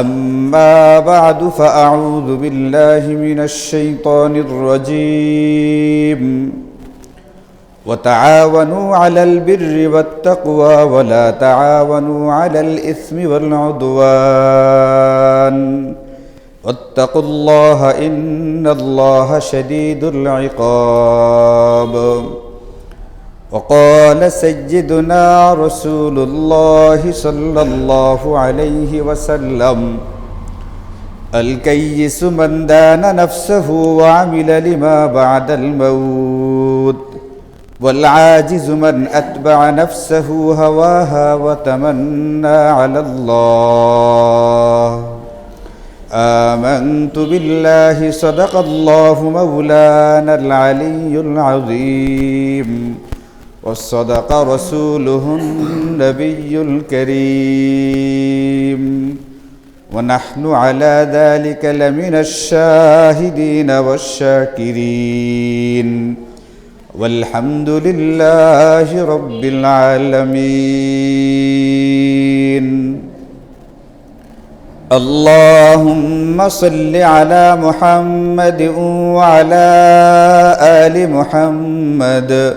أما بعد فأعوذ بالله من الشيطان الرجيم. وتعاونوا على البر والتقوى ولا تعاونوا على الإثم والعدوان. واتقوا الله إن الله شديد العقاب. وقال سيدنا رسول الله صلى الله عليه وسلم الكيس من دان نفسه وعمل لما بعد الموت والعاجز من أتبع نفسه هواها وتمنى على الله. آمنت بالله صدق الله مولانا العلي العظيم. وصدق رسوله النبي الكريم. ونحن على ذلك لمن الشاهدين والشاكرين. والحمد لله رب العالمين. اللهم صل على محمد وعلى آل محمد.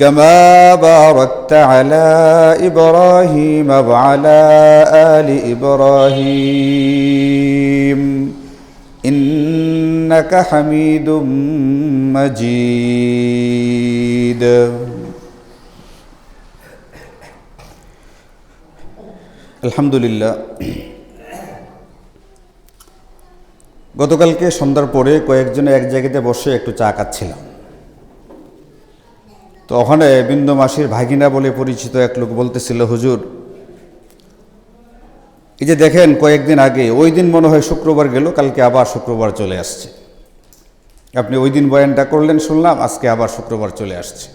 كما باركت على ابراهيم وعلى ال ابراهيم انك حميد مجيد الحمد لله গতকালকে সন্ধ্যার পরে কয়েকজনে এক জায়গাতে বসে একটু চা খাচ্ছিলাম তো ওখানে বিন্দু মাসির ভাগিনা বলে পরিচিত এক লোক বলতেছিল, হুজুর, এই যে দেখেন কয়েকদিন আগে, ওই দিন মনে হয় শুক্রবার গেল, কালকে আবার শুক্রবার চলে আসছে। আপনি ওই দিন বয়ানটা করলেন, শুনলাম, আজকে আবার শুক্রবার চলে আসছে।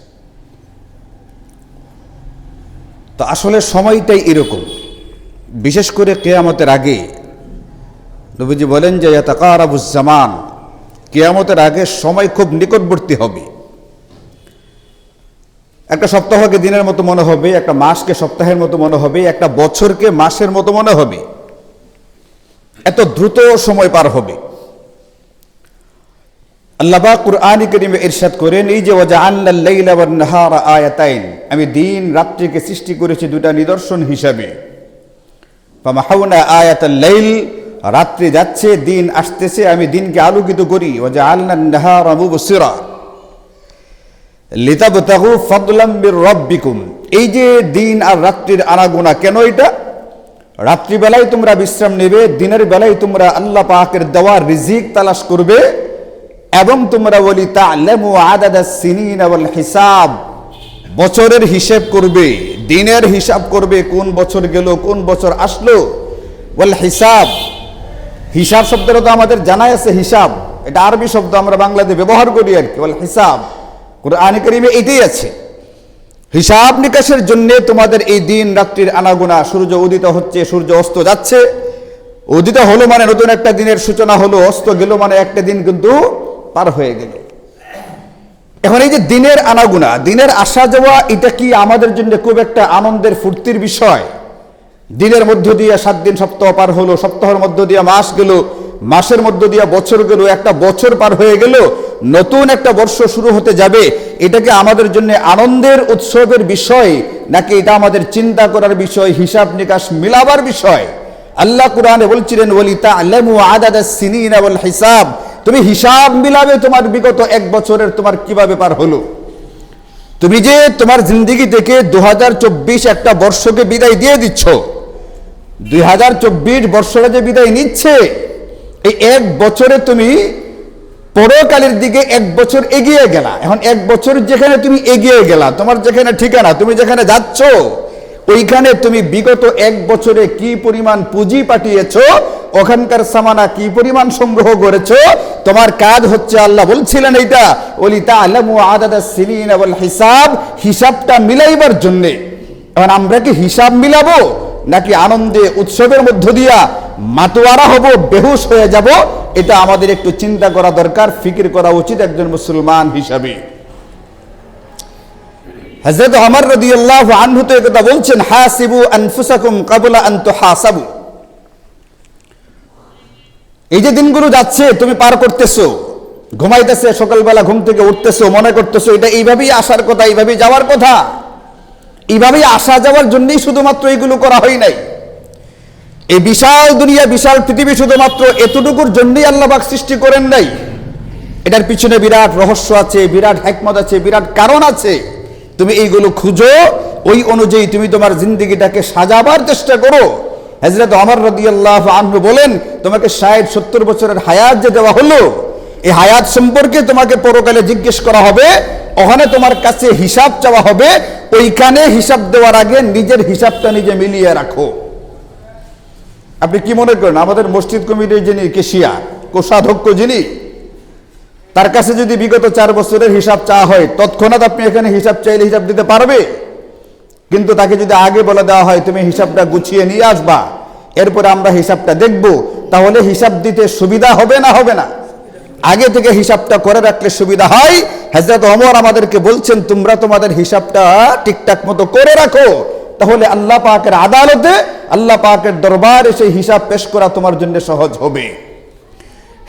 তো আসলে সময়টাই এরকম। বিশেষ করে কেয়ামতের আগে, নবীজি বলেন যে জামান কেয়ামতের আগে সময় খুব নিকটবর্তী হবে। একটা সপ্তাহকে দিনের মতো মনে হবে, একটা মাসকে সপ্তাহের মতো মনে হবে, একটা বছরকে মাসের মতো মনে হবে। এত দ্রুত সময় পার হবে। আল্লাহ কুরআন করিমে ইরশাদ করেন, এই যে আয়াতাইন, আমি দিন রাত্রিকে সৃষ্টি করেছি দুটা নিদর্শন হিসাবে। আয়াতাল লাইল রাত্রি যাচ্ছে, দিন আসতেছে, আমি দিনকে আলোকিত করি। ওজা আল্লাহ মুবসিরা। লিতাবতাহু ফাদলাম মির রব্বিকুম। এই যে দিন আর রাত্রির আনাগোনা কেন এটা? রাত্রিবেলায় তোমরা বিশ্রাম নেবে, দিনের বেলায় তোমরা আল্লাহ পাকের দেওয়া রিজিক তালাশ করবে এবং তোমরা বলি তালেমু আদাদা সিনিন হিসাব। বছরের হিসেব করবে, দিনের হিসাব করবে, কোন বছর গেল, কোন বছর আসলো, ওয়াল হিসাব। হিসাব শব্দটা তো আমাদের জানাই আছে হিসাব। এটা আরবি শব্দ আমরা বাংলাতে ব্যবহার করি আর কি, ওয়াল হিসাব। কোরআনে করিমে এটাই আছে। হিসাব নিকাশের জন্য তোমাদের এই দিন রাত্রির আনাগোনা, সূর্য উদিত হচ্ছে, সূর্য অস্ত যাচ্ছে। উদিত হলো মানে নতুন একটা দিনের সূচনা হলো, অস্ত গেল মানে একটা দিন কিন্তু পার হয়ে গেল। এখন এই যে দিনের আনাগুনা, দিনের আসা যাওয়া, এটা কি আমাদের জন্য খুব একটা আনন্দের, ফুর্তির বিষয়? দিনের মধ্য দিয়ে সাত দিন সপ্তাহ পার হলো, সপ্তাহের মধ্য দিয়ে মাস গেল, মাসের মধ্য দিয়ে বছর গেল, একটা বছর পার হয়ে গেল নতুন একটা বর্ষ শুরু হতে যাবে। এটাকে আমাদের জন্য আনন্দের উৎসবের বিষয়, নাকি এটা আমাদের চিন্তা করার বিষয়, হিসাব নিকাশ মিলাবার বিষয়? আল্লাহ কোরআনে বলছিলেন বলি তা আল্লামু আদাদা সিনিন ওয়াল হিসাব। তুমি হিসাব মিলাবে তোমার বিগত এক বছরের, তোমার কীভাবে পার হলো? তুমি যে তোমার জিন্দিগি থেকে দু হাজার চব্বিশ একটা বর্ষকে বিদায় দিয়ে দিচ্ছ দুই হাজার চব্বিশ বর্ষটা যে বিদায় নিচ্ছে, এই এক বছরে তুমি পরকালের দিকে এক বছর এগিয়ে গেলা। এখন এক বছর যেখানে তুমি এগিয়ে গেলা, তোমার যেখানে ঠিকানা, তুমি যেখানে যাচ্ছ, ওইখানে তুমি বিগত এক বছরে কি পরিমাণ পুঁজি পাঠিয়েছ, ওখানকার সামানা কি পরিমাণ সংগ্রহ করেছ, তোমার কাজ হচ্ছে আল্লাহ বলছিলেন এইটা, ওলি তা আলামু আদাদা হিসাব, হিসাবটা মিলাইবার জন্যে। এখন আমরা কি হিসাব মিলাবো, নাকি আনন্দে, উৎসবের মধ্য দিয়া মাতোয়ারা হব, বেহুশ হয়ে যাব? এটা আমাদের একটু চিন্তা করা দরকার, ফিকির করা উচিত একজন মুসলমান হিসাবে। হযরত ওমর রাদিয়াল্লাহু আনহু তো একথা বলছেন, হাসিবু আনফুসাকুম ক্বাবলা আন তুহাসাবু। এই যে দিনগুলো যাচ্ছে, তুমি পার করতেছো, ঘুমাইতেছে, সকালবেলা ঘুম থেকে উঠতেছো, মনে করতেছো, এটা এইভাবেই আসার কথা, এইভাবেই যাওয়ার কথা। এইভাবেই আসা যাওয়ার জন্যই শুধুমাত্র এইগুলো করা হয় নাই। এই বিশাল দুনিয়া, বিশাল পৃথিবী শুধুমাত্র এতটুকুর জন্যই আল্লাহবাক সৃষ্টি করেন নাই। এটার পিছনে বিরাট রহস্য আছে, বিরাট হ্যাকমত আছে, বিরাট কারণ আছে। তুমি এইগুলো খুঁজো, ওই অনুযায়ী তুমি তোমার জিন্দগিটাকে সাজাবার চেষ্টা করো। হজরত অমর রদিয়াল্লাহ আনহু বলেন, তোমাকে ষাট, সত্তর বছরের হায়াত যে দেওয়া হলো, এই হায়াত সম্পর্কে তোমাকে পরকালে জিজ্ঞেস করা হবে, ওখানে তোমার কাছে হিসাব চাওয়া হবে, ওইখানে হিসাব দেওয়ার আগে নিজের হিসাবটা নিজে মিলিয়ে রাখো। আপনি কি মনে করেন, আমাদের মসজিদ কমিটির যিনি কেশিয়া, কোষাধ্যক্ষ যিনি, তার কাছে যদি বিগত চার বছরের হিসাব চাওয়া হয়, তৎক্ষণাৎ আপনি এখানে হিসাব চাইলে হিসাব দিতে পারবে? কিন্তু তাকে যদি আগে বলে দেওয়া হয়, তুমি হিসাবটা গুছিয়ে নিয়ে আসবা, এরপরে আমরা হিসাবটা দেখব তাহলে হিসাব দিতে সুবিধা হবে না হবে না? আগে থেকে হিসাবটা করে রাখলে সুবিধা হয়? হজরত অমর আমাদেরকে বলছেন, তোমরা তোমাদের হিসাবটা ঠিকঠাক মতো করে রাখো তাহলে আল্লাহ পাকের আদালতে আল্লাহ পাকের দরবারে সেই হিসাব পেশ করা তোমার জন্য সহজ হবে।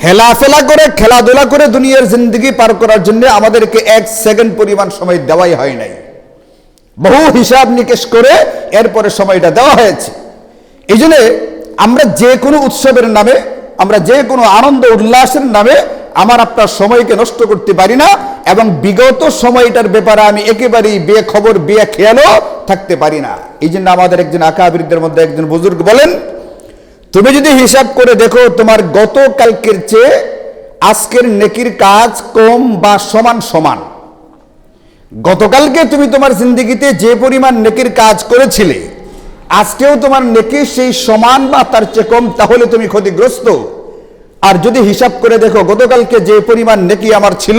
হেলাফেলা করে, খেলাধুলা করে দুনিয়ার জিন্দগি পার করার জন্য আমাদেরকে এক সেকেন্ড পরিমাণ সময় দেওয়াই হয় নাই। বহু হিসাব নিকেশ করে এরপরে সময়টা দেওয়া হয়েছে। এই আমরা যে কোনো উৎসবের নামে আমরা যে কোনো আনন্দ উল্লাসের নামে আমার আপনার সময়কে নষ্ট করতে পারি না এবং বিগত সময়টার ব্যাপারে আমি একেবারেই বে খবর বে খেয়ালও থাকতে পারি না। এই জন্য আমাদের একজন আকাবিরদের মধ্যে একজন বুজুর্গ বলেন, তুমি যদি হিসাব করে দেখো তোমার গতকালকের চেয়ে আজকের নেকির কাজ কম বা সমান সমান। গতকালকে তুমি তোমার জিন্দগিতে যে পরিমাণ নেকির কাজ করেছিলে আজকেও তোমার নেকি সেই সমান বা তার চেয়ে কম, তাহলে তুমি ক্ষতিগ্রস্ত। আর যদি হিসাব করে দেখো, গতকালকে যে পরিমাণ নেকি আমার ছিল,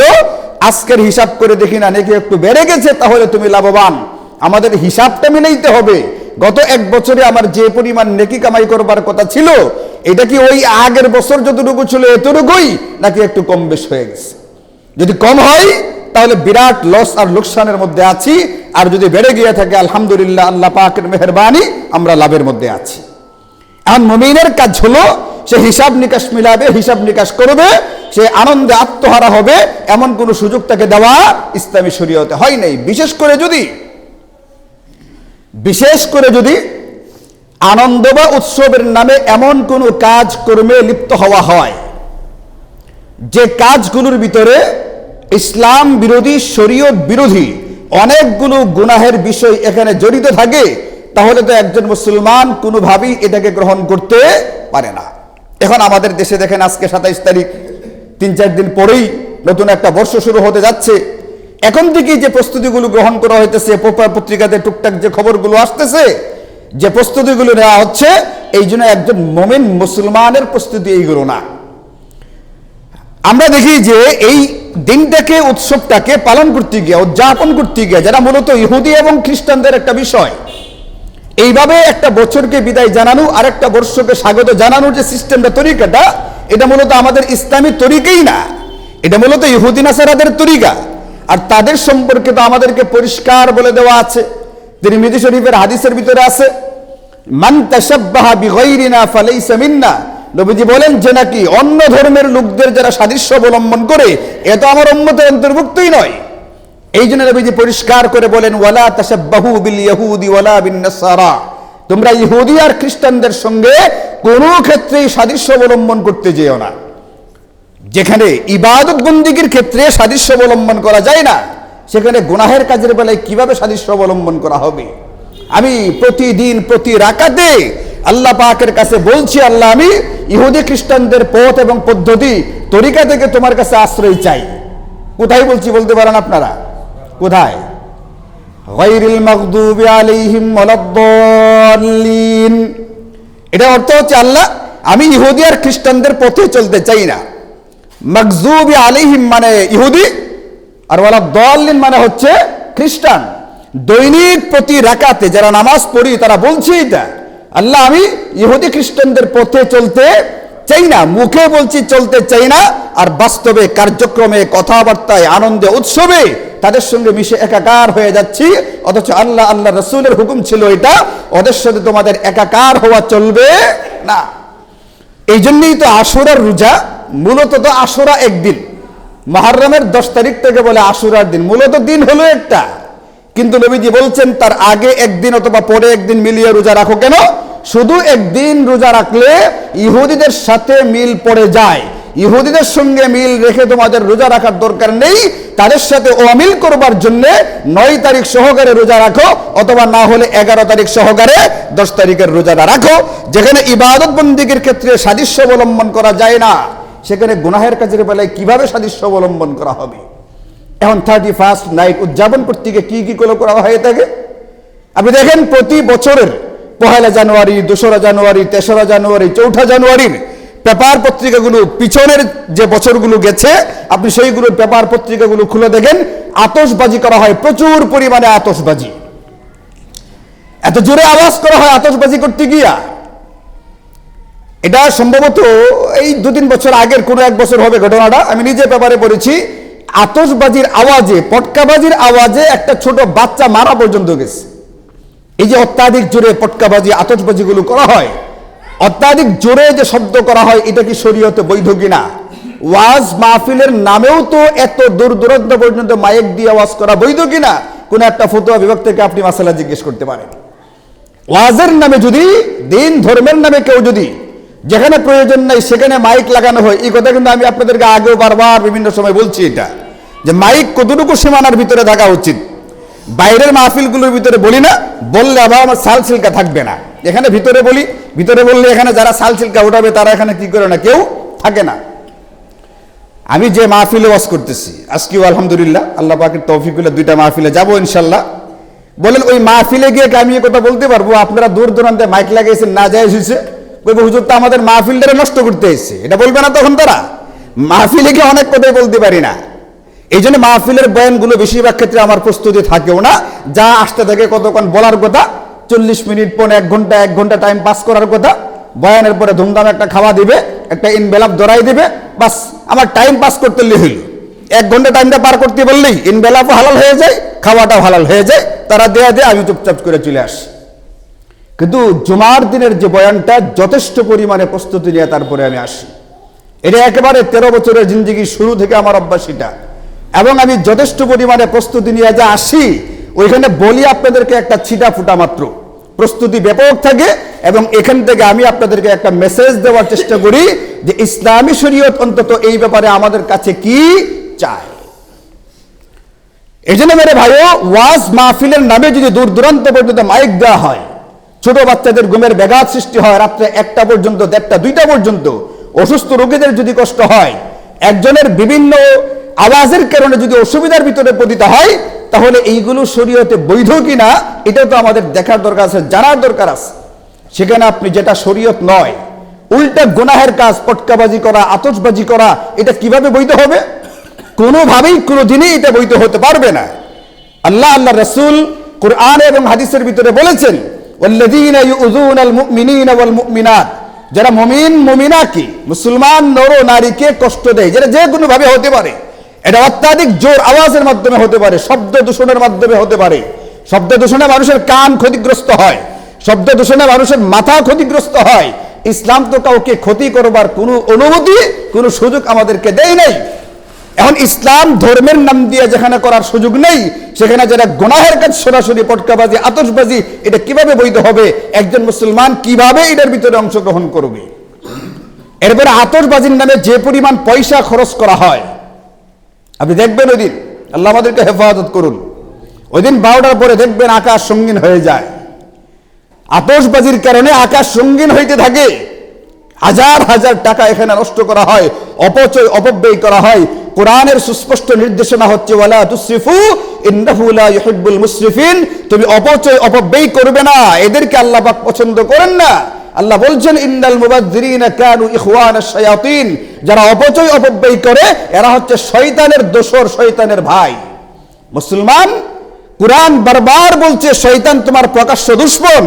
আজকের হিসাব করে দেখি না, নেকি একটু বেড়ে গেছে, তাহলে তুমি লাভবান। আমাদের হিসাবটা মিলাইতে হবে। গত এক বছরে আমার যে পরিমাণ নেকি কামাই করবার কথা ছিল, এটা কি ওই আগের বছর যতটুকু ছিল এতটুকুই, নাকি একটু কম বেশ হয়ে গেছে? যদি কম হয় তাহলে বিরাট লস আর লোকসানের মধ্যে আছি। আর যদি বেড়ে গিয়ে থাকে, আলহামদুলিল্লাহ, আল্লাহ পাকের মেহরবানি, আমরা লাভের মধ্যে আছি। এখন মমিনের কাজ হলো, সে হিসাব নিকাশ মিলাবে, হিসাব নিকাশ করবে, সে আনন্দে আত্মহারা হবে, এমন কোন সুযোগ তাকে দেওয়া ইসলামী শরীয়তে হয় নাই। বিশেষ করে যদি, বিশেষ করে যদি আনন্দ বা উৎসবের নামে এমন কোনো কাজ কর্মে লিপ্ত হওয়া হয়, যে কাজগুলোর ভিতরে ইসলাম বিরোধী, শরীয়ত বিরোধী অনেকগুলো গুনাহের বিষয় এখানে জড়িত থাকে, তাহলে তো একজন মুসলমান কোনোভাবেই এটাকে গ্রহণ করতে পারে না। এখন আমাদের দেশে দেখেন আজকে সাতাইশ তারিখ, তিন চার দিন পরেই নতুন একটা বর্ষ শুরু হতে যাচ্ছে। এখন থেকেই যে প্রস্তুতিগুলো গ্রহণ করা হইতেছে পত্রিকাতে টুকটাক যে খবরগুলো আসতেছে, যে প্রস্তুতিগুলো নেওয়া হচ্ছে, এই জন্য একজন মোমেন মুসলমানের প্রস্তুতি এইগুলো না। আমরা দেখি যে এই দিনটাকে, উৎসবটাকে পালন করতে গিয়ে, উদযাপন করতে গিয়ে, যারা মূলত ইহুদি এবং খ্রিস্টানদের একটা বিষয়, এইভাবে একটা বছরকে বিদায় জানানো আর একটা বর্ষকে স্বাগত জানানোর যে সিস্টেমটা, তরিকাটা, এটা মূলত আমাদের ইসলামী তরিকেই না। এটা মূলত ইহুদি নাসারাদের তরিকা। আর তাদের সম্পর্কে তো আমাদেরকে পরিষ্কার বলে দেওয়া আছে। তিনি মিদি শরীফের হাদিসের ভিতরে আছে, মান তাসাব্বাহা বিগাইরিনা ফালাইসা মিন্না নবীজি বলেন যে নাকি অন্য ধর্মের লোকদের যারা সাদৃশ্য অবলম্বন করে, এ তো আমার উম্মতের অন্তর্ভুক্তই নয়। এই জন্য নবীজি পরিষ্কার করে বলেন, ওয়ালা তাসাব্বাহু বিল ইয়াহুদি ওয়ালা বিন নাসারা। তোমরা ইহুদি আর খ্রিস্টানদের সঙ্গে কোনো ক্ষেত্রেই সাদৃশ্য অবলম্বন করতে যেও না। যেখানে ইবাদত বন্দিগির ক্ষেত্রে সাদৃশ্য অবলম্বন করা যায় না, সেখানে গুনাহের কাজের বেলায় কীভাবে সাদৃশ্য অবলম্বন করা হবে? আমি প্রতিদিন, প্রতি রাকাতে আল্লাহ পাকের কাছে বলছি, আল্লাহ, আমি ইহুদি খ্রিস্টানদের পথ এবং পদ্ধতি, তরিকা থেকে তোমার কাছে আশ্রয় চাই। কোথায় বলছি বলতে পারেন আপনারা? কোথায়? গায়রিল মাগদুবি আলাইহিম ওয়ালাদ-দাল্লিন। এটা অর্থ হচ্ছে, আল্লাহ, আমি ইহুদি আর খ্রিস্টানদের পথে চলতে চাই না। মাকজুবি আলাইহিম মানে ইহুদি, আর ওয়ালা দলিন মানে হচ্ছে খ্রিস্টান। দৈনিক প্রতি রাকাতে যারা নামাজ পড়ি, তারা বলছে এটা। আল্লাহ, আমি ইহুদি খ্রিস্টানদের পথে চলতে চাই না, মুখে বলছি চলতে চাই না, আর বাস্তবে, কার্যক্রমে, কথাবার্তায়, আনন্দে, উৎসবে তাদের সঙ্গে মিশে একাকার হয়ে যাচ্ছি, অথচ আল্লাহ আল্লাহ রসুলের হুকুম ছিল এটা, ওদের সাথে তোমাদের একাকার হওয়া চলবে না। এই জন্যই তো আশুরার রোজা, মূলত তো আশুরা একদিন। মহারমের দশ তারিখ থেকে বলে আশুরার দিন, মূলত দিন হলো একটা। কিন্তু নবীজি বলছেন, তার আগে একদিন অথবা পরে একদিন মিলিয়ে রোজা রাখো। কেন? শুধু একদিন রোজা রাখলে ইহুদিদের সাথে মিল পড়ে যায়। ইহুদিদের সঙ্গে মিল রেখে তোমাদের রোজা রাখার দরকার নেই। তাদের সাথে অমিল করবার জন্য নয় তারিখ সহকারে রোজা রাখো, অথবা না হলে এগারো তারিখ সহকারে দশ তারিখের রোজাটা রাখো। যেখানে ইবাদত বন্দিগের ক্ষেত্রে সাদৃশ্য অবলম্বন করা যায় না, সেখানে গুনাহের কাজের বেলায় কীভাবে সাদৃশ্য অবলম্বন করা হবে? এখন থার্টি ফার্স্ট নাইট উদযাপন করতে গিয়ে কি কি করে করা হয়ে থাকে আপনি দেখেন প্রতি বছরের পহেলা জানুয়ারি, দোসরা জানুয়ারি, তেসরা জানুয়ারি, চৌঠা জানুয়ারির পেপার পত্রিকাগুলো পিছনের যে বছরগুলো গেছে, আপনি সেইগুলোর পেপার পত্রিকাগুলো খুলে দেখেন আতসবাজি করা হয়, প্রচুর পরিমাণে আতসবাজি এত জোরে আওয়াজ করা হয় আতসবাজি করতে গিয়া। এটা সম্ভবত এই দু তিন বছর আগের কোনো এক বছর হবে ঘটনাটা, আমি নিজে পেপারে পড়েছি। আতশবাজির আওয়াজে, পটকাবাজির আওয়াজে একটা ছোট বাচ্চা মারা পর্যন্ত গেছে। এই যে অত্যাধিক জোরে পটকাবাজি, আতশবাজিগুলো করা হয়, অত্যাধিক জোরে যে শব্দ করা হয়, এটা কি শরীয়তে বৈধ কিনা? ওয়াজ মাহফিলের নামেও তো এত দূর দূরান্ত পর্যন্ত মাইক দিয়ে আওয়াজ করা বৈধ কিনা? কোন একটা ফতোয়া বিভাগ থেকে আপনি মাসালা জিজ্ঞেস করতে পারেন। ওয়াজের নামে যদি, দিন ধর্মের নামে কেউ যদি যেখানে প্রয়োজন নাই, সেখানে মাইক লাগানো হয়। এই কথা কিন্তু আমি আপনাদেরকে আগেও বারবার বিভিন্ন সময় বলছি এটা। যে মাইক কতটুকু সীমানার ভিতরে থাকা উচিত? বাইরের মাহফিলগুলোর ভিতরে বলি না, বললে আবার আমার সাল সিল্কা থাকবে না। এখানে ভিতরে বলি, ভিতরে বললে এখানে যারা সাল সিল্কা উঠাবে, তারা এখানে কি করে না? কেউ থাকে না। আমি যে মাহফিলে ওয়াজ করতেছি, আজকেও আলহামদুলিল্লাহ, আল্লাহ পাকের তৌফিকুল্লাহ দুইটা মাহফিলে যাব ইনশাল্লাহ বলেন, ওই মাহফিলে গিয়ে আমি কথা বলতে পারব? আপনারা দূর দূরান্তে মাইক লাগিয়েছেন না যায় হয়েছে কইবে, হুজুর, তো আমাদের মাহফিলটারে নষ্ট করতে এসেছে এটা বলবে না তখন তারা। মাহফিলে গিয়ে অনেক কথাই বলতে পারি না। এই জন্য মাহফিলের বয়ানগুলো বেশিরভাগ ক্ষেত্রে আমার প্রস্তুতি থাকেও না। যা আসতে থাকে কতক্ষণ বলার কথা, চল্লিশ মিনিট পর এক ঘণ্টা এক ঘণ্টা টাইম পাস করার কথা। বয়ানের পরে ধুমধাম একটা খাওয়া দিবে, একটা ইনভেলাপ ধরাই দিবে, বাস আমার টাইম পাস করতে হইল। এক ঘণ্টা টাইমটা পার করতে বললেই ইনভেলাপও হালাল হয়ে যায়, খাওয়াটাও হালাল হয়ে যায়। তারা দেয়া দেয় আমি চুপচাপ করে চলে আসি। কিন্তু জুমার দিনের যে বয়ানটা যথেষ্ট পরিমাণে প্রস্তুতি নিয়ে তারপরে আমি আসি। এটা একেবারে তেরো বছরের জিন্দগির শুরু থেকে আমার অভ্যাস এটা। এবং আমি যথেষ্ট পরিমাণে প্রস্তুতি নিয়ে যা আসি, ওইখানে বলি আপনাদেরকে একটা ছিটা ফুটা মাত্র। প্রস্তুতি ব্যাপক থাকে এবং এখান থেকে আমি আপনাদেরকে একটা মেসেজ দেওয়ার চেষ্টা করি যে ইসলামী শরীয়ত অন্তত এই ব্যাপারে আমাদের কাছে কি চায়। এই জন্য মেরে ভাইও, ওয়াজ মাহফিলের নামে যদি দূর দূরান্ত পর্যন্ত মাইক দেওয়া হয় ছোট বাচ্চাদের ঘুমের ব্যাঘাত সৃষ্টি হয় রাত্রে একটা পর্যন্ত দেড়টা, দুইটা পর্যন্ত। অসুস্থ রোগীদের যদি কষ্ট হয়, একজনের বিভিন্ন আওয়াজের কারণে যদি অসুবিধার ভিতরে পতিত হয়, তাহলে এইগুলো শরীয়তে বৈধ কিনা এটা তো আমাদের দেখার দরকার আছে, জানার দরকার আছে। সেখানে আপনি যেটা শরীয়ত নয়, উল্টা গুনাহের কাজ, পটকাবাজি করা, আতশবাজি করা, এটা কীভাবে বৈধ হবে? কোনোভাবেই কোনোদিনই এটা বৈধ হতে পারবে না। আল্লাহ আল্লাহ রসুল কোরআন এবং হাদিসের ভিতরে বলেছেন যারা মমিন কি মুসলমান, নর, নারীকে কষ্ট দেয় যেটা যে কোনোভাবে হতে পারে, এটা অত্যাধিক জোর আওয়াজের মাধ্যমে হতে পারে, শব্দ দূষণের মাধ্যমে হতে পারে। শব্দ দূষণে মানুষের কান ক্ষতিগ্রস্ত হয়, শব্দ দূষণে মানুষের মাথা ক্ষতিগ্রস্ত হয়। ইসলাম তো কাউকে ক্ষতি করবার কোনো অনুমতি, কোনো সুযোগ আমাদেরকে দেয় নাই। এখন ইসলাম ধর্মের নাম দিয়ে যেখানে করার সুযোগ নেই, সেখানে যারা গোনাহের কাজ সরাসরি পটকাবাজি আতসবাজি এটা কীভাবে বৈধ হবে? একজন মুসলমান কীভাবে এটার ভিতরে অংশগ্রহণ করবে? এরপরে আতসবাজির নামে যে পরিমাণ পয়সা খরচ করা হয়, আপনি দেখবেন ওই দিন, আল্লাহ আমাদেরকে হেফাজত করুন। ওই দিন বারোটার পরে দেখবেন আকাশ সঙ্গীন হয়ে যায়। আতসবাজির কারণে আকাশ সঙ্গীন হইতে থাকে। হাজার হাজার টাকা এখানে নষ্ট করা হয়, অপচয়, অপব্যয় করা হয়। কোরআনের সুস্পষ্ট নির্দেশনা হচ্ছে, ওয়ালা তুসরিফু, ইন্নাহু লা মুসরিফিন। তুমি অপচয়, অপব্যয় করবে না। এদেরকে আল্লাহ পাক পছন্দ করেন না। আল্লাহ বলছেন, ইন্নাল মুবাজ্জিরিনা কানু ইখওয়ানাশ শায়াতিন। যারা অপচয়, অপব্যয় করে, এরা হচ্ছে শয়তানের দোসর শয়তানের ভাই। মুসলমান, কোরআন বারবার বলছে, শয়তান তোমার প্রকাশ্য দুশ্মন।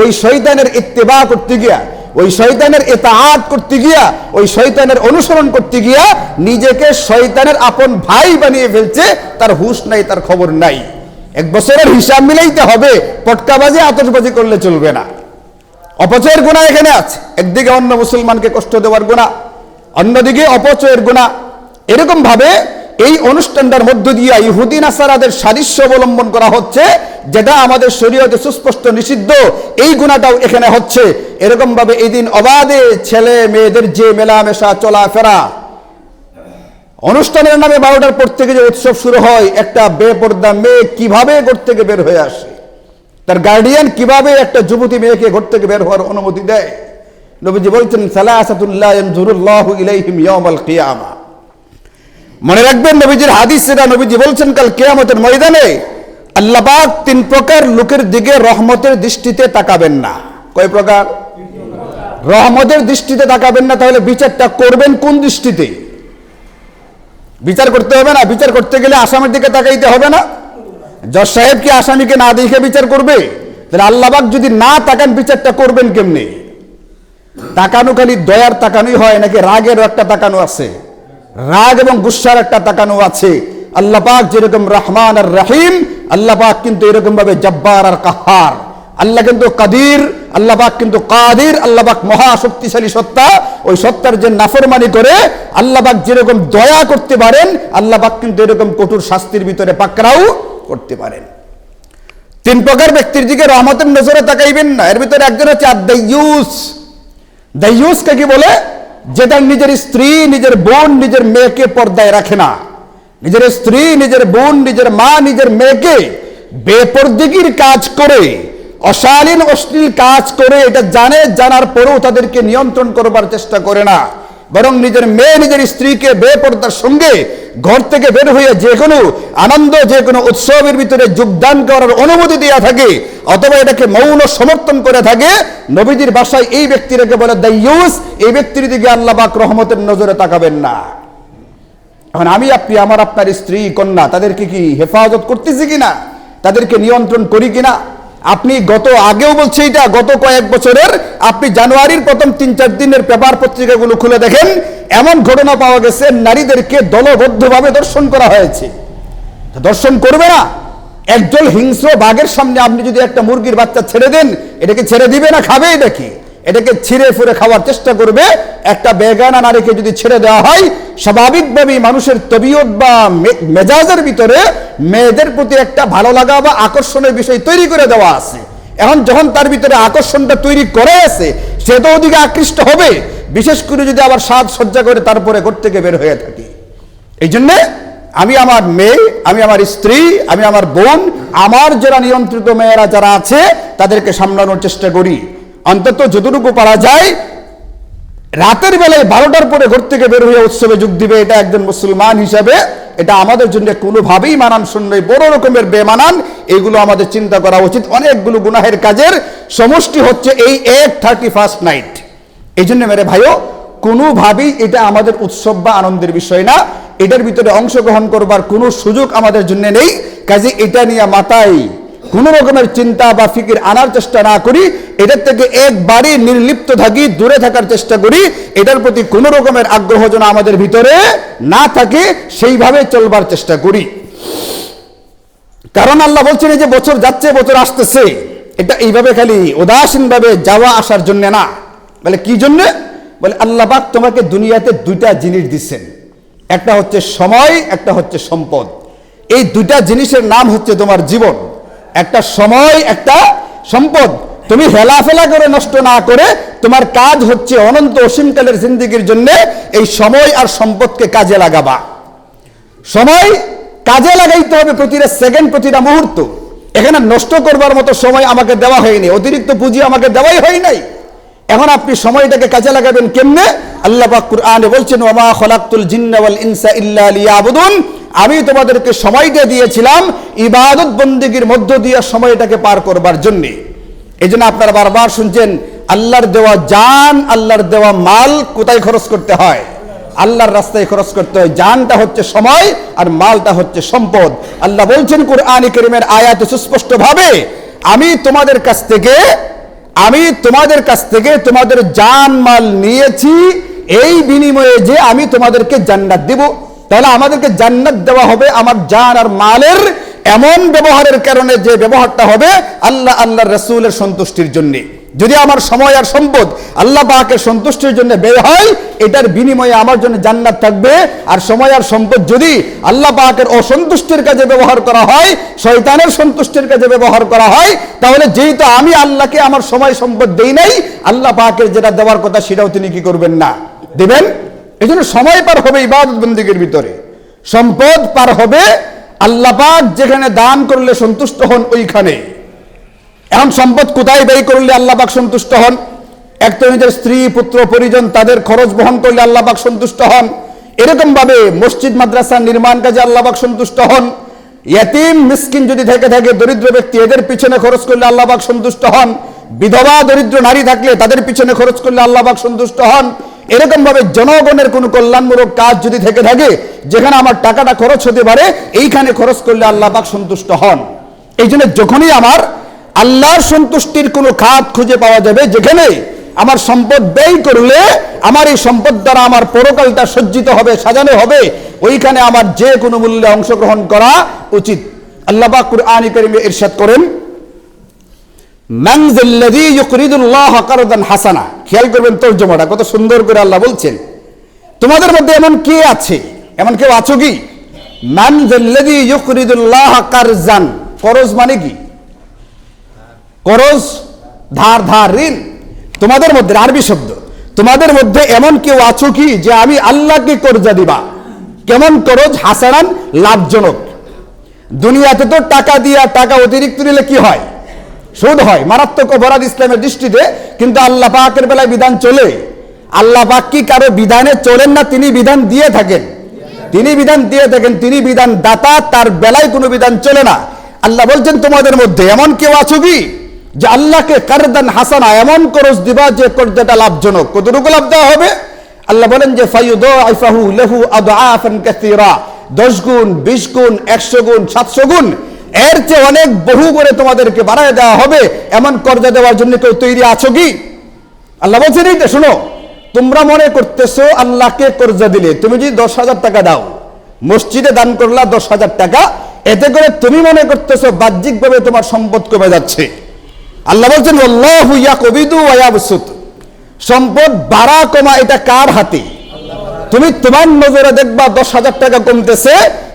ওই শয়তানের ইত্তেবা করতে গিয়া ওই শয়তানের এতাআত করতে গিয়া, ওই শয়তানের অনুসরণ করতে গিয়া নিজেকে শয়তানের আপন ভাই বানিয়ে ফেলছে, তার হুশ নাই, তার খবর নাই। এক বছরের হিসাব মিলাইতে হবে, পটকাবাজি, আতশবাজি করলে চলবে না। অপচয়ের গুণা এখানে আছে। একদিকে অন্য মুসলমানকে কষ্ট দেওয়ার গুণা, অন্যদিকে অপচয়ের গুণা। এরকম ভাবে এই অনুষ্ঠানটার মধ্য দিয়ে ইহুদিন আসারাদের সাদৃশ্য অবলম্বন করা হচ্ছে, যেটা আমাদের শরীয়তে সুস্পষ্ট নিষিদ্ধ। এই গুণাটাও এখানে হচ্ছে। এরকম ভাবে এই দিন অবাধে ছেলে মেয়েদের যে মেলামেশা, চলাফেরা। অনুষ্ঠানের নামে বারোটার পর থেকে যে উৎসব শুরু হয়, একটা বেপর্দা মেয়ে কীভাবে ঘর থেকে বের হয়ে আসে? তার গার্ডিয়ান কীভাবে একটা যুবতী মেয়েকে ঘর থেকে বের হওয়ার অনুমতি দেয়? নবীজি বলছেন সালাসাতুল্লাহ ইয়ানজুরুল্লাহু ইলাইহিম ইয়াউমাল কিয়ামা। মনে রাখবেন, নবীজির হাদিস সেটা নবীজি বলছেন, কাল কেয়ামতের ময়দানে আল্লাহ পাক তিন প্রকার লোকের দিকে রহমতের দৃষ্টিতে তাকাবেন না। কয় প্রকার? রহমতের দৃষ্টিতে তাকাবেন না, তাহলে বিচারটা করবেন কোন দৃষ্টিতে? বিচার করতে হবে না, বিচার করতে গেলে আসামের দিকে তাকাইতে হবে না। জজ সাহেব কি আসামিকে না দেখে বিচার করবে? তাহলে আল্লাহবাক যদি না তাকান, বিচারটা করবেন কেমনি? তাকানো খালি দয়ার তাকানোই হয়, নাকি রাগের একটা তাকানো আছে? রাগ এবং গুসার একটা তাকানো আছে। আল্লাহ পাক যেরকম রহমান আর রহিম, আল্লাহ পাক কিন্তু এরকম ভাবে জব্বার আর কাহার। আল্লাহ কিন্তু কাদির, আল্লাহ পাক কিন্তু কাদির, আল্লাহ পাক মহা শক্তিশালী সত্তা। ওই সত্তার যে নাফরমানি করে আল্লাহ পাক যেরকম দয়া করতে পারেন, আল্লাহ পাক কিন্তু এরকম কঠোর শাস্তির ভিতরে পাকড়াও করতে পারেন। তিন প্রকার ব্যক্তির দিকে রহমতের নজরে তাকাইবেন না। এর ভিতরে একজন হচ্ছে আদাইয়ুস দাইয়ুসকে কি বলে? যে তার নিজের স্ত্রী, নিজের বোন, নিজের মেয়েকে পর্দায় রাখে না। নিজের স্ত্রী, নিজের বোন, নিজের মা, নিজের মেয়েকে বেপর্দিগির কাজ করে, অশালীন, অশ্লীল কাজ করে, এটা জানে, জানার পরেও তাদেরকে নিয়ন্ত্রণ করবার চেষ্টা করে না। বরং নিজের মেয়ে, নিজের স্ত্রীকে বেপরদার সঙ্গে ঘর থেকে বের হয়ে যে কোনো আনন্দ, যে কোনো উৎসবের ভিতরে যোগদান করার অনুমতি দেওয়া থাকে, অথবা এটাকে মৌন সমর্থন করে থাকে, নবীজির বাসায় এই ব্যক্তিটাকে বলে দাইয়ুস, এই ব্যক্তির দিকে আল্লাহ রহমতের নজরে তাকাবেন না। এখন আমি, আপনি, আমার, আপনার স্ত্রী, কন্যা, তাদেরকে কি হেফাজত করতেছি কিনা? তাদেরকে নিয়ন্ত্রণ করি কিনা? আপনি গত আগেও বলছি এটা, গত কয়েক বছরের। আপনি জানুয়ারির প্রথম তিন, চার দিনের পেপার পত্রিকাগুলো খুলে দেখেন, এমন ঘটনা পাওয়া গেছে, নারীদেরকে দলবদ্ধভাবে দর্শন করা হয়েছে। দর্শন করবে না। একজন হিংস্র বাঘের সামনে আপনি যদি একটা মুরগির বাচ্চা ছেড়ে দেন, এটাকে ছেড়ে দিবে না খাবে নাকি? এটাকে ছিঁড়ে ফুরে খাওয়ার চেষ্টা করবে। একটা বেগানা নারীকে যদি ছেড়ে দেওয়া হয়, স্বাভাবিকভাবেই মানুষের তবিয়ত বা মেজাজের ভিতরে মেয়েদের প্রতি একটা ভালো লাগা বা আকর্ষণের বিষয় তৈরি করে দেওয়া আছে। এখন যখন তার ভিতরে আকর্ষণটা তৈরি করে আছে, সে তো ওদিকে আকৃষ্ট হবে। বিশেষ করে যদি আবার সাজ সজ্জা করে তারপরে ঘর থেকে বের হয়ে থাকি। এই জন্যে আমি আমার মেয়ে, আমি আমার স্ত্রী, আমি আমার বোন, আমার যারা নিয়ন্ত্রিত মেয়েরা যারা আছে, তাদেরকে সামলানোর চেষ্টা করি। অন্তত যতটুকু পারা যায়, রাতের বেলায় বারোটার পরে ঘর থেকে বের হয়ে উৎসবে যোগ দিবে, এটা একজন মুসলমান হিসাবে, এটা আমাদের জন্য কোনোভাবেই মানানসই নয়, বড় রকমের বেমানান, এগুলো আমাদের চিন্তা করা উচিত। অনেকগুলো গুনাহের কাজের সমষ্টি হচ্ছে এই এক থার্টি ফার্স্ট নাইট। এই জন্য মেরে ভাইও, কোনোভাবেই এটা আমাদের উৎসব বা আনন্দের বিষয় না। এটার ভিতরে অংশগ্রহণ করবার কোনো সুযোগ আমাদের জন্য নেই। কাজে এটা নিয়ে মাথায় কোনো রকমের চিন্তা বা ফিকির আনার চেষ্টা না করি এটার থেকে একবারই নির্লিপ্ত থাকি, দূরে থাকার চেষ্টা করি এটার প্রতি কোনো রকমের আগ্রহ যেন আমাদের ভিতরে না থাকে, সেইভাবে চলবার চেষ্টা করি। কারণ আল্লাহ বলছেন যে বছর যাচ্ছে, বছর আসতেছে। এটা এইভাবে খালি উদাসীনভাবে যাওয়া আসার জন্য না। বলে, কি জন্য? বলে, আল্লাহ পাক তোমাকে দুনিয়াতে দুইটা জিনিস দিচ্ছেন। একটা হচ্ছে সময়, একটা হচ্ছে সম্পদ। এই দুইটা জিনিসের নাম হচ্ছে তোমার জীবন। একটা সময়, একটা সম্পদ। তুমি হেলাফেলা করে নষ্ট না করে তোমার কাজ হচ্ছে অনন্ত অসীমকালের জিন্দিগির জন্য এই সময় আর সম্পদকে কাজে লাগাবা। সময় কাজে লাগাইতে হবে প্রতিটা সেকেন্ড প্রতিটা মুহূর্ত। এখানে নষ্ট করবার মতো সময় আমাকে দেওয়া হয়নি, অতিরিক্ত পুঁজি আমাকে দেওয়াই হয় নাই। এখন আপনি সময়টাকে কাজে লাগাবেন কেমনে? আল্লাহ পাক কুরআনে বলছেন ওমা খলাকতুল জিন্না ওয়াল ইনসা ইল্লা লিয়াবুদুন। আমি তোমাদেরকে সময়টা দিয়েছিলাম ইবাদত বন্দিগির মধ্য দিয়ে সময়টাকে পার করবার জন্যে। এই জন্য আপনারা বারবার শুনছেন, আল্লাহর দেওয়া জান, আল্লাহর দেওয়া মাল কোথায় খরচ করতে হয়? আল্লাহর রাস্তায় খরচ করতে হয়। জানটা হচ্ছে সময় আর মালটা হচ্ছে সম্পদ। আল্লাহ বলছেন, কোরআন করিমের আয়াত সুস্পষ্ট ভাবে আমি তোমাদের কাছ থেকে, আমি তোমাদের কাছ থেকে তোমাদের জান, মাল নিয়েছি, এই বিনিময়ে যে আমি তোমাদেরকে জান্নাত দেব। তাহলে আমাদেরকে জান্নাত দেওয়া হবে আমার জান আর মালের এমন ব্যবহারের কারণে যে ব্যবহারটা হবে আল্লাহ আল্লাহ রসুলের সন্তুষ্টির জন্য। যদি আমার সময় আর সম্পদ আল্লাহ পাকের সন্তুষ্টির জন্য ব্যয় হয়, এটার বিনিময়ে আমার জন্য জান্নাত থাকবে। আর সময় আর সম্পদ যদি আল্লাহ পাকের অসন্তুষ্টির কাজে ব্যবহার করা হয়, শয়তানের সন্তুষ্টির কাজে ব্যবহার করা হয়, তাহলে যেহেতু আমি আল্লাহকে আমার সময় সম্পদ দেই নাই, আল্লাহ পাকের যেটা দেওয়ার কথা সেটাও তিনি কি করবেন না? দেবেন? এই জন্য সময় পার হবে ইবাদত বন্দীগীর ভিতরে। সম্পদ পার হবে, আল্লাহ পাক যেখানে দান করলে সন্তুষ্ট হন ওইখানে। এখন সম্পদ কোথায় ব্যয় করলে আল্লাহ পাক সন্তুষ্ট হন? এক তো নিজের স্ত্রী, পুত্র, পরিজন, তাদের খরচ বহন করলে আল্লাহ পাক সন্তুষ্ট হন। এরকম ভাবে মসজিদ, মাদ্রাসা, নির্মাণ কাজে আল্লাহ পাক সন্তুষ্ট হন। ইয়াতিম, মিসকিন যদি থেকে থাকে, দরিদ্র ব্যক্তি, এদের পিছনে খরচ করলে আল্লাহ পাক সন্তুষ্ট হন। বিধবা, দরিদ্র নারী থাকলে তাদের পিছনে খরচ করলে আল্লাহ পাক সন্তুষ্ট হন। এরকম ভাবে জনগণের কোনো কল্যাণমূলক কাজ যদি থেকে থাকে, যেখানে আমার টাকাটা খরচ হতে পারে, এইখানে খরচ করলে আল্লাহ পাক সন্তুষ্ট হন। এই জন্য যখনই আমার আল্লাহর সন্তুষ্টির কোনো খাত খুঁজে পাওয়া যাবে, যেখানে আমার সম্পদ ব্যয় করলে আমার এই সম্পদ দ্বারা আমার পরকালটা সজ্জিত হবে, সাজানো হবে, ওইখানে আমার যে কোনো মূল্যে অংশগ্রহণ করা উচিত। আল্লাহ কুরআনী কারিমে ইরশাদ করেন হাসানা। খেয়াল করবেন তর্জমাটা, কত সুন্দর করে আল্লাহ বলছেন। তোমাদের মধ্যে এমন কে আছে? এমন কেউ আছো কি? কারজান। করজ মানে কি? করজ, ধার ধার, ঋণ। তোমাদের মধ্যে, আরবি শব্দ। তোমাদের মধ্যে এমন কেউ আছো কি যে আমি আল্লাহকে কর্জা দিবা? কেমন করজ? হাসানান, লাভজনক। দুনিয়াতে তো টাকা দিয়া টাকা অতিরিক্ত নিলে কি হয়? সুদ হয়। মারাত্মক অপরাধ ইসলামের দৃষ্টিতে কিন্তু আল্লাহ পাকের বেলায় বিধান চলে। আল্লাহ পাক কি কারও বিধানে চলেন না, তিনি বিধান দিয়ে থাকেন। তিনি বিধান দিয়ে থাকেন, তিনি বিধান দাতা, তার বেলায় কোনো বিধান চলে না। আল্লাহ বলছেন, তোমাদের মধ্যে এমন কেউ আছো কি, যে আল্লাহকে কারদান হাসানা, এমন করজ দিবা যে কর্জাটা লাভজনক? কতটুকু লাভ দেওয়া হবে? আল্লাহ বলেন যে ফাইউদ আইফাহু লেহু লাহু আদআফান কাসীরা। 10 গুণ 20 গুণ 100 গুণ 700 গুণ। এর চেয়ে অনেক বহু করে তোমাদেরকে বাড়ায় দেওয়া হবে, এমন কর্জা দেওয়ার জন্য কেউ তৈরি আছো কি? আল্লাহ বলছেন, এই তো শোনো, তোমরা মনে করতেছো আল্লাহকে কর্জা দিলে, তুমি যদি দশ হাজার টাকা দাও, মসজিদে দান করলা দশ হাজার টাকা, এতে করে তুমি মনে করতেছো বাহ্যিকভাবে তোমার সম্পদ কমে যাচ্ছে। আল্লাহ বলছেন সম্পদ বাড়া কমা এটা কার হাতে? তুমি তোমার নজরে দেখবা দশ হাজার টাকা কমতেছে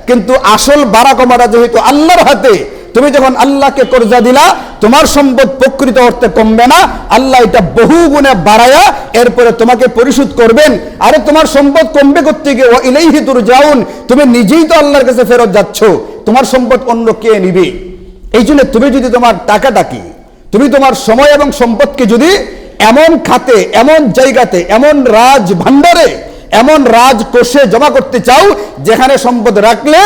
কিন্তু আসল বাড়া কমাটা যেহেতু আল্লাহর হাতে, তুমি যখন আল্লাহকে কর্জা দিলা, তোমার সম্পদ প্রকৃত অর্থে কমবে না। আল্লাহ এটা বহু গুণে বাড়ায়া এরপরে তোমাকে পরিশোধ করবেন। আরে তোমার সম্পদ কমবে করতে গিয়ে ও ইলেইহি তুর যাউন তুমি নিজেই তো আল্লাহর কাছে ফেরত যাচ্ছ। তোমার সম্পদ অন্য কে নিবে? এই জন্য তুমি যদি তোমার টাকাটাকে তুমি তোমার সময় এবং সম্পদকে যদি এমন খাতে, এমন জায়গাতে, এমন রাজ ভান্ডারে এমন রাজ কোষে জমা করতে চাও, যেখানে সম্পদ রাখলে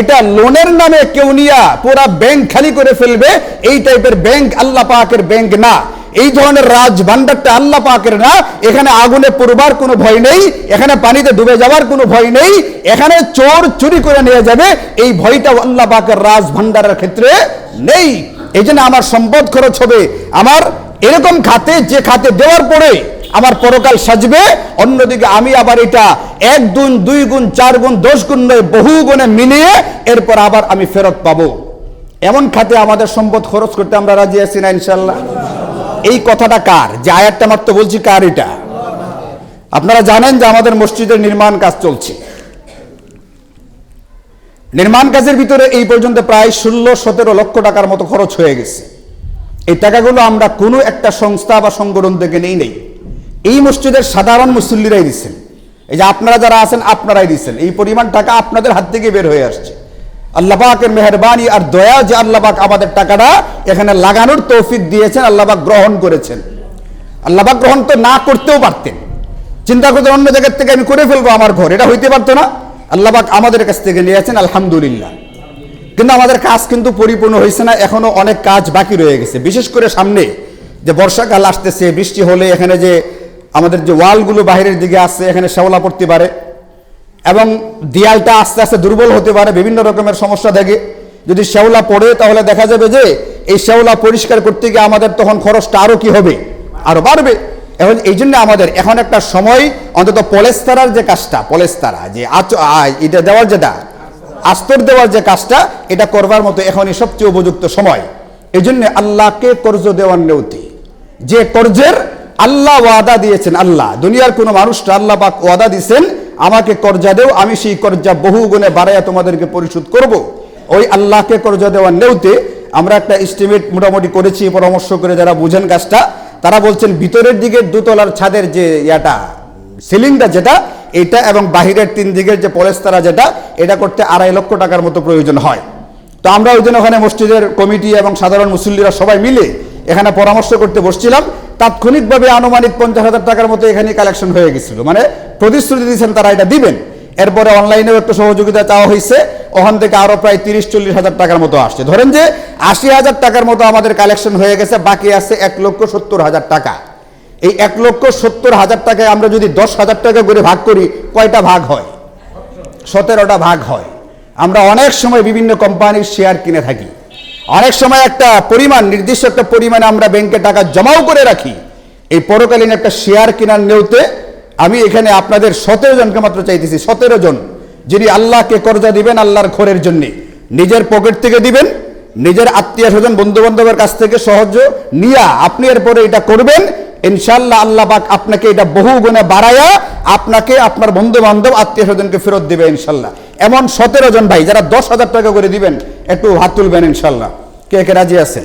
এটা লোনের নামে কেউ নিয়া পুরা ব্যাংক খালি করে ফেলবে। এই টাইপের ব্যাংক আল্লাহ পাকের ব্যাংক না। এই ধরনের রাজ ভান্ডারটা আল্লাহ পাকের না। এখানে আগুনে পড়বার কোনো ভয় নেই, এখানে পানিতে ডুবে যাওয়ার কোনো ভয় নেই, এখানে চোর চুরি করে নিয়ে যাবে। এই ভয়টা আল্লাহ পাকের রাজ ভান্ডারের ক্ষেত্রে নেই। এই আমার সম্পদ খরচ হবে। আমার এরকম খাতে যে খাতে দেওয়ার পরে আমার পরকাল সাজবে, অন্যদিকে আমি আবার এটা এক গুণ, দুই গুণ, চার গুণ, দশ গুণ নয়, বহু গুণে মিলিয়ে এরপর আবার আমি ফেরত পাবো। এমন খাতে আমাদের সম্পদ খরচ করতে আমরা রাজি আছি না ইনশাল্লাহ এই কথাটা কার? যে আয়াতটা মাত্র বলছি, কার এটা? আপনারা জানেন যে আমাদের মসজিদের নির্মাণ কাজ চলছে। নির্মাণ কাজের ভিতরে এই পর্যন্ত প্রায় ষোলো, সতেরো লক্ষ টাকার মতো খরচ হয়ে গেছে। এই টাকাগুলো আমরা কোনো একটা সংস্থা বা সংগঠন থেকে নেই নেই। এই মসজিদের সাধারণ মুসল্লিরাই দিচ্ছেন। এই যে আপনারা যারা আছেন, আপনারাই দিচ্ছেন। এই পরিমাণ টাকা আপনাদের হাত থেকে বের হয়ে আসছে। আল্লাহ পাকের মেহরবানি আর দয়া যে আল্লাহ পাক আমাদের টাকাটা এখানে লাগানোর তৌফিক দিয়েছেন, আল্লাহ পাক গ্রহণ করেছেন। আল্লাহবাক গ্রহণ তো না করতেও পারতেন। চিন্তা করতেন অন্য জায়গার থেকে আমি করে ফেলব আমার ঘর। এটা হইতে পারতো না। আল্লাহবাক আমাদের কাছ থেকে নিয়েছেন, আলহামদুলিল্লাহ। কিন্তু আমাদের কাজ কিন্তু পরিপূর্ণ হয়েছে না, এখনও অনেক কাজ বাকি রয়ে গেছে। বিশেষ করে সামনে যে বর্ষাকাল আসতেছে, বৃষ্টি হলে এখানে যে আমাদের যে ওয়ালগুলো বাইরের দিকে আসছে, এখানে শ্যাওলা পড়তে পারে। এবং দেয়ালটা আস্তে আস্তে দুর্বল হতে পারে, বিভিন্ন রকমের সমস্যা থাকে যদি শ্যাওলা পড়ে, তাহলে দেখা যাবে যে, এই শ্যাওলা পরিষ্কার করতে গিয়ে আমাদের তখন খরচটা আরও কি হবে? আরও বাড়বে। এখন এই জন্য আমাদের এখন একটা সময়, অন্তত পলেস্তারার যে কাজটা, পলেস্তারা, যে আচ এটা দেওয়ার যেটা আস্তর দেওয়ার যে কাজটা, এটা করবার মতো এখনই সবচেয়ে উপযুক্ত সময়। এই জন্য আল্লাহকে কর্জ দেওয়ার নেউতি। যে কর্জের আল্লাহ ওয়াদা দিয়েছেন, আল্লাহ। দুনিয়ার কোনো মানুষটা আল্লাহ পাক ওয়াদা দিয়েছেন আমাকে কর্জা দেও, আমি সেই কর্জা বহু গুণে বাড়াইয়া তোমাদেরকে পরিশোধ করব। ওই আল্লাহকে কর্জা দেওয়ার নেউতে আমরা একটা এস্টিমেট মোটামুটি করেছি, পরামর্শ করে যারা বুঝেন কাজটা, তারা বলছেন ভিতরের দিকে দুতলার ছাদের যে ইয়াটা, সিলিংটা যেটা, এটা এবং বাহিরের তিন দিকের যে পলেস্তারা যেটা, এটা করতে আড়াই লক্ষ টাকার মতো প্রয়োজন হয়। তো আমরা ওই জন্য ওখানে মসজিদের কমিটি এবং সাধারণ মুসল্লিরা সবাই মিলে এখানে পরামর্শ করতে বসছিলাম। তাৎক্ষণিকভাবে আনুমানিক পঞ্চাশ হাজার টাকার মতো এখানে কালেকশন হয়ে গেছিল। মানে প্রতিশ্রুতি দিয়েছেন তারা এটা দিবেন। এরপরে অনলাইনেও একটু সহযোগিতা চাওয়া হয়েছে। ওখান থেকে আরও প্রায় তিরিশ, চল্লিশ হাজার টাকার মতো আসছে। ধরেন যে আশি হাজার টাকার মতো আমাদের কালেকশন হয়ে গেছে, বাকি আছে এক লক্ষ সত্তর হাজার টাকা। এই এক লক্ষ সত্তর হাজার টাকায় আমরা যদি দশ হাজার টাকা করে ভাগ করি, কয়টা ভাগ হয়? সতেরোটা ভাগ হয়। আমরা অনেক সময় বিভিন্ন কোম্পানির শেয়ার কিনে থাকি। অনেক সময় একটা পরিমাণ, নির্দিষ্ট একটা পরিমাণে আমরা ব্যাংকে টাকা জমাও করে রাখি। এই পরকালীন একটা শেয়ার কেনার নেওতে আমি এখানে আপনাদের সতেরো জনকে মাত্র চাইতেছি, সতেরো জন, যিনি আল্লাহকে কর্জা দিবেন আল্লাহর ঘরের জন্য। নিজের পকেট থেকে দিবেন, নিজের আত্মীয় স্বজন বন্ধু বান্ধবের কাছ থেকে সহজ নিয়া আপনি এরপরে এটা করবেন। ইনশাল্লাহ আল্লাহ পাক আপনাকে এটা বহু গুণে বাড়ায়া আপনাকে আপনার বন্ধু বান্ধব আত্মীয় স্বজনকে ফেরত দিবে ইনশাল্লাহ এমন সতেরো জন ভাই, যারা দশ হাজার টাকা করে দিবেন একটু হাত তুলবেন ইনশাল্লাহ। কে কে রাজি আছেন?